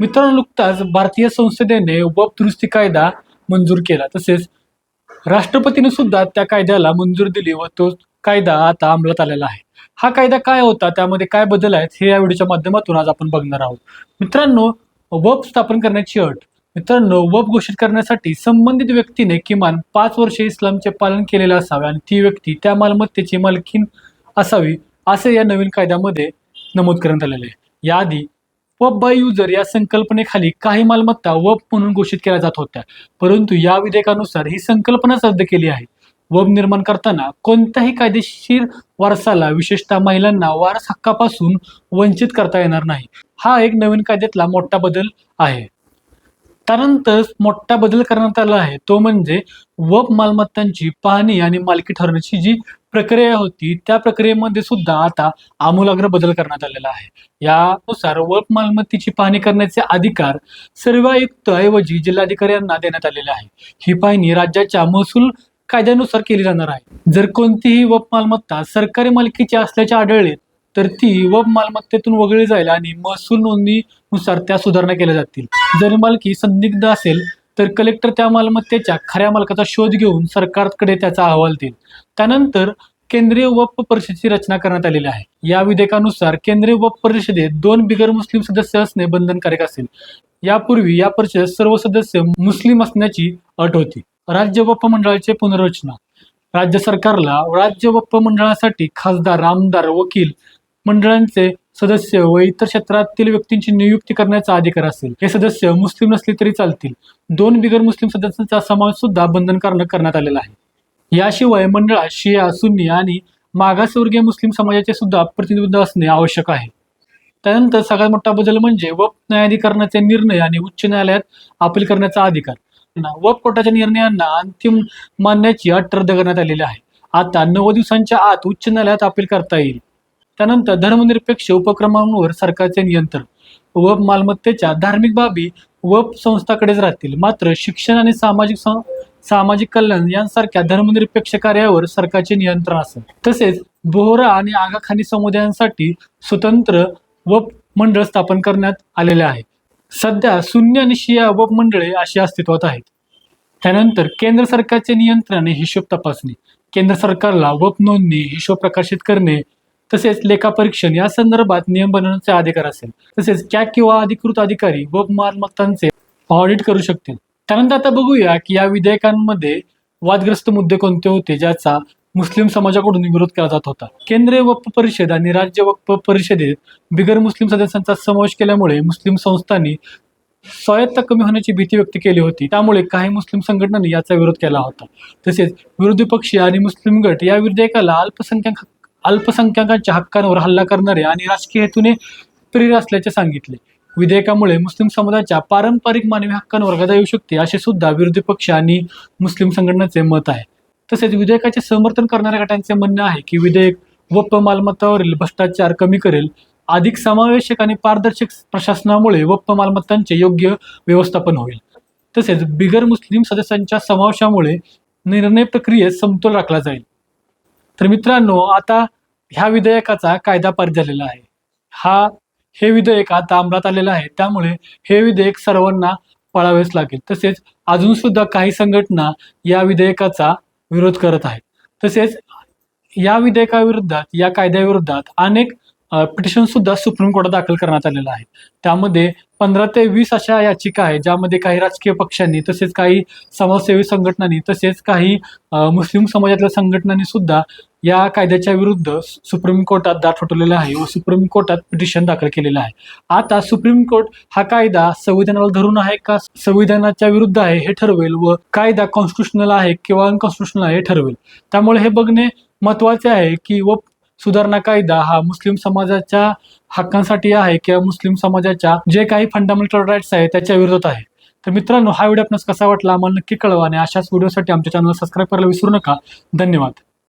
मित्रांनो नुकताच भारतीय संसदेने वप दुरुस्ती कायदा मंजूर केला. तसेच राष्ट्रपतीने सुद्धा त्या कायद्याला मंजूर दिली व तो कायदा आता अंमलात आलेला आहे. हा कायदा काय होता? त्यामध्ये काय बदल आहेत? हे या व्हिडिओच्या माध्यमातून आज आपण बघणार आहोत. मित्रांनो वप स्थापन करण्याची अट. मित्रांनो वप घोषित करण्यासाठी संबंधित व्यक्तीने किमान पाच वर्षे इस्लामचे पालन केलेले असावे आणि ती व्यक्ती त्या मालमत्तेची मालकीन असावी असे या नवीन कायद्यामध्ये नमूद करण्यात आलेले आहे. याआधी वप बाय युजर या संकल्पनेखाली काही मालमत्ता वप म्हणून घोषित केल्या जात होत्या. परंतु या विधेयकानुसार ही संकल्पना रद्द केली आहे. वब निर्माण करताना कोणत्याही कायदेशीर वारसाला विशेषतः महिलांना वारस हक्कापासून वंचित करता येणार नाही. हा एक नवीन कायद्यातला मोठा बदल आहे. त्यानंतर मोठा बदल करण्यात आला आहे. तो म्हणजे वप मालमत्तांची पाहणी आणि मालकी ठरवण्याची जी प्रक्रिया होती त्या प्रक्रियेमध्ये सुद्धा आता आमूलाग्र बदल करण्यात आलेला आहे. यानुसार वप मालमत्तेची पाहणी करण्याचे अधिकार सर्व आयुक्त ऐवजी जिल्हाधिकारी यांना देण्यात आलेले आहे. ही पाहणी राज्याच्या महसूल कायद्यानुसार केली जाणार आहे. जर कोणतीही वप मालमत्ता सरकारी मालकीची असल्याचे आढळले तर ती वप मालमत्तेतून वगळली जाईल आणि महसूल नोंदणीनुसार त्या सुधारणा केल्या जातील. जर मालकी संदिग्ध असेल तर कलेक्टर त्या मालमत्तेच्या खऱ्या मालकाचा शोध घेऊन सरकारकडे त्याचा अहवाल देईल. त्यानंतर केंद्रीय वक्फ परिषदेची रचना करण्यात आलेली आहे. या विधेयकानुसार केंद्रीय वक्फ परिषदेत दोन बिगर मुस्लिम सदस्य असणे बंधनकारक असेल. यापूर्वी या परिषदेत सर्व सदस्य मुस्लिम असण्याची अट होती. राज्य वप मंडळाचे पुनर्रचना. राज्य सरकारला राज्य वप मंडळासाठी खासदार आमदार वकील मंडळांचे सदस्य व इतर क्षेत्रातील व्यक्तींची नियुक्ती करण्याचा अधिकार असेल. हे सदस्य मुस्लिम नसले तरी चालतील. दोन बिगर मुस्लिम सदस्यांचा समावेश सुद्धा बंधनकारक करण्यात आलेला आहे. याशिवाय मंडळात शिया सुन्नी आणि मागासवर्गीय मुस्लिम समाजाचे सुद्धा प्रतिनिधित्व असणे आवश्यक आहे. त्यानंतर सगळ्यात मोठा बदल म्हणजे वप न्यायाधिकरणाचे निर्णय आणि उच्च न्यायालयात अपील करण्याचा अधिकार. वप कोर्टाच्या निर्णयांना अंतिम मानण्याची अट रद्द करण्यात आलेली आहे. आता नऊ दिवसांच्या आत उच्च न्यायालयात अपील करता येईल. त्यानंतर धर्मनिरपेक्ष उपक्रमांवर सरकारचे नियंत्रण. वप मालमत्तेच्या धार्मिक बाबी वप संस्थाकडेच राहतील. मात्र शिक्षण आणि सामाजिक सं- सामाजिक कल्याण यांसारख्या धर्मनिरपेक्ष कार्यावर सरकारचे नियंत्रण असेल. तसेच बोहरा आणि आगाखानी समुदायांसाठी स्वतंत्र वप मंडळ स्थापन करण्यात आलेले आहे. सध्या शून्य आणि शिया वप मंडळे अशी अस्तित्वात आहेत. त्यानंतर केंद्र सरकारचे नियंत्रण हिशोब तपासणी. केंद्र सरकारला वप नोंदणी हिशोब प्रकाशित करणे तसेच लेखापरीक्षण या संदर्भात नियम बनवण्याचे अधिकार असेल. तसेच कॅक किंवा अधिकृत अधिकारी वप मालमत्तांचे ऑडिट करू शकतील. त्यानंतर आता बघूया की या विधेयकांमध्ये वादग्रस्त मुद्दे कोणते होते ज्याचा मुस्लिम समाजाकडून विरोध केला जात होता. केंद्रीय वक्फ परिषद आणि राज्य वक्फ परिषदेत बिगर मुस्लिम सदस्यांचा समावेश केल्यामुळे मुस्लिम संस्थांनी स्वायत्ता कमी होण्याची भीती व्यक्त केली होती. त्यामुळे काही मुस्लिम संघटनांनी याचा विरोध केला होता. तसेच विरोधी पक्षी आणि मुस्लिम गट या विधेयकाला अल्पसंख्याक अल्पसंख्याकांच्या हक्कांवर हल्ला करणारे आणि राजकीय हेतूने प्रेरित असल्याचे सांगितले. विधेयकामुळे मुस्लिम समाजाच्या पारंपरिक मानवी हक्कांवर गदा येऊ शकते असे सुद्धा विरोधी पक्ष आणि मुस्लिम संघटनेचे मत आहे. तसेच विधेयकाचे समर्थन करणाऱ्या गटांचे म्हणणे आहे की विधेयक वप मालमत्तावरील भ्रष्टाचार कमी करेल. अधिक समावेशक आणि पारदर्शक प्रशासनामुळे वप मालमत्तांचे योग्य व्यवस्थापन होईल. तसेच बिगर मुस्लिम सदस्यांच्या समावेशामुळे निर्णय प्रक्रियेत समतोल राखला जाईल. तर मित्रांनो आता ह्या विधेयकाचा कायदा पारित झालेला आहे. हा हे विधेयक आता अंमलात आलेलं आहे. त्यामुळे हे विधेयक सर्वांना पाळावेच लागेल. तसेच अजून सुद्धा काही संघटना या विधेयकाचा विरोध करत आहेत. तसेच या विधेयकाविरोधात या कायद्याविरोधात अनेक पिटिशन सुद्धा सुप्रीम कोर्टात दाखल करण्यात आलेलं आहे. त्यामध्ये पंधरा ते वीस अशा याचिका आहेत ज्यामध्ये काही राजकीय पक्षांनी तसेच काही समाजसेवी संघटनांनी तसेच काही मुस्लिम समाजातल्या संघटनांनी सुद्धा या कायद्याच्या विरुद्ध सुप्रीम कोर्टात दाट ठोठवलेला आहे व सुप्रीम कोर्टात पिटिशन दाखल केलेलं आहे. आता सुप्रीम कोर्ट हा कायदा संविधानाला धरून आहे का संविधानाच्या विरुद्ध आहे हे ठरवेल व कायदा कॉन्स्टिट्युशनल आहे किंवा अनकॉन्स्टिट्युशनल आहे हे ठरवेल. त्यामुळे हे बघणे महत्त्वाचे आहे की व सुधारणा कायदा हा मुस्लिम समाजाच्या हक्कांसाठी आहे किंवा मुस्लिम समाजाच्या जे काही फंडामेंटल राईट्स आहे त्याच्या विरोधात आहे. तर मित्रांनो हा व्हिडिओ आपणास कसा वाटला आम्हाला नक्की कळवा आणि अशाच व्हिडिओसाठी आमच्या चॅनलला सबस्क्राईब करायला विसरू नका. धन्यवाद.